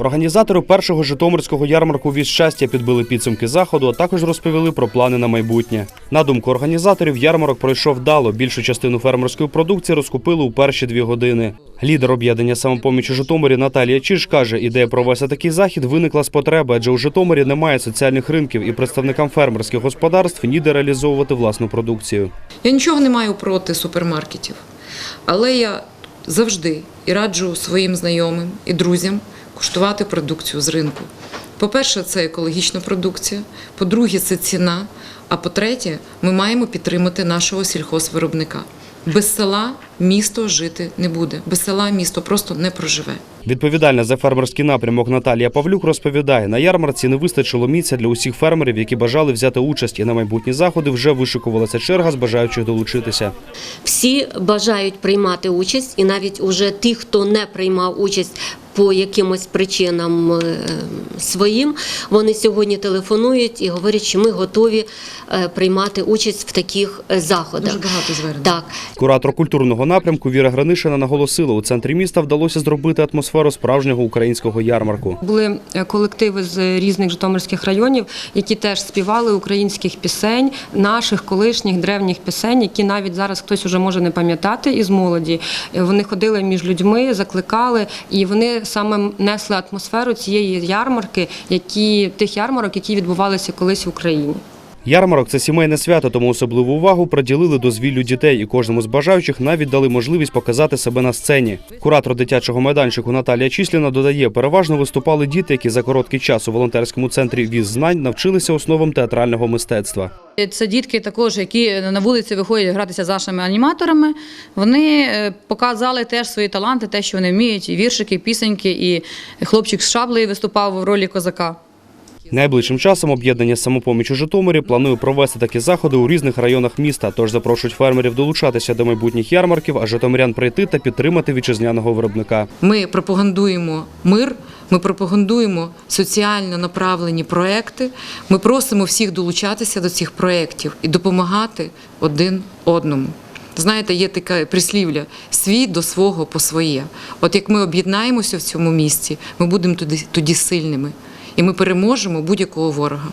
Організатори першого житомирського ярмарку «Віз щастя підбили підсумки заходу, а також розповіли про плани на майбутнє. На думку організаторів, ярмарок пройшов вдало. Більшу частину фермерської продукції розкупили у перші дві години. Лідер об'єднання самопоміч у Житомирі Наталія Чиж каже, ідея провести такий захід виникла з потреби, адже у Житомирі немає соціальних ринків і представникам фермерських господарств ніде реалізовувати власну продукцію. Я нічого не маю проти супермаркетів, але я завжди і раджу своїм знайомим і друзям куштувати продукцію з ринку. По-перше, це екологічна продукція, по-друге, це ціна. А по-третє, ми маємо підтримати нашого сільхозвиробника. Без села місто жити не буде. Без села місто просто не проживе. Відповідальна за фермерський напрямок Наталія Павлюк розповідає, на ярмарці не вистачило місця для усіх фермерів, які бажали взяти участь, і на майбутні заходи вже вишикувалася черга з бажаючих долучитися. Всі бажають приймати участь, і навіть уже ті, хто не приймав участь по якимось причинам е, своїм, вони сьогодні телефонують і говорять, що ми готові е, приймати участь в таких е, заходах. Дуже багато звернень. Так, Куратор культурного напрямку Віра Гранишина наголосила, у центрі міста вдалося зробити атмосферу справжнього українського ярмарку. Були колективи з різних житомирських районів, які теж співали українських пісень, наших колишніх древніх пісень, які навіть зараз хтось уже може не пам'ятати із молоді. Вони ходили між людьми, закликали, і вони саме несли атмосферу цієї ярмарки, які тих ярмарок, які відбувалися колись в Україні. Ярмарок це сімейне свято, тому особливу увагу приділили дозвіллю дітей, і кожному з бажаючих навіть дали можливість показати себе на сцені. Куратор дитячого майданчику Наталія Числіна додає, переважно виступали діти, які за короткий час у волонтерському центрі віз знань навчилися основам театрального мистецтва. Це дітки також, які на вулиці виходять гратися з нашими аніматорами. Вони е, показали теж свої таланти, те, що вони вміють, і віршики, і пісеньки, і хлопчик з шаблею виступав в ролі козака. Найближчим часом об'єднання самопоміч у Житомирі планує провести такі заходи у різних районах міста. Тож запрошують фермерів долучатися до майбутніх ярмарків, а житомирян прийти та підтримати вітчизняного виробника. Ми пропагандуємо мир, ми пропагандуємо соціально направлені проекти. Ми просимо всіх долучатися до цих проєктів і допомагати один одному. Знаєте, є таке прислів'я свій до свого по своє. От як ми об'єднаємося в цьому місці, ми будемо тоді, тоді сильними і ми переможемо будь-якого ворога.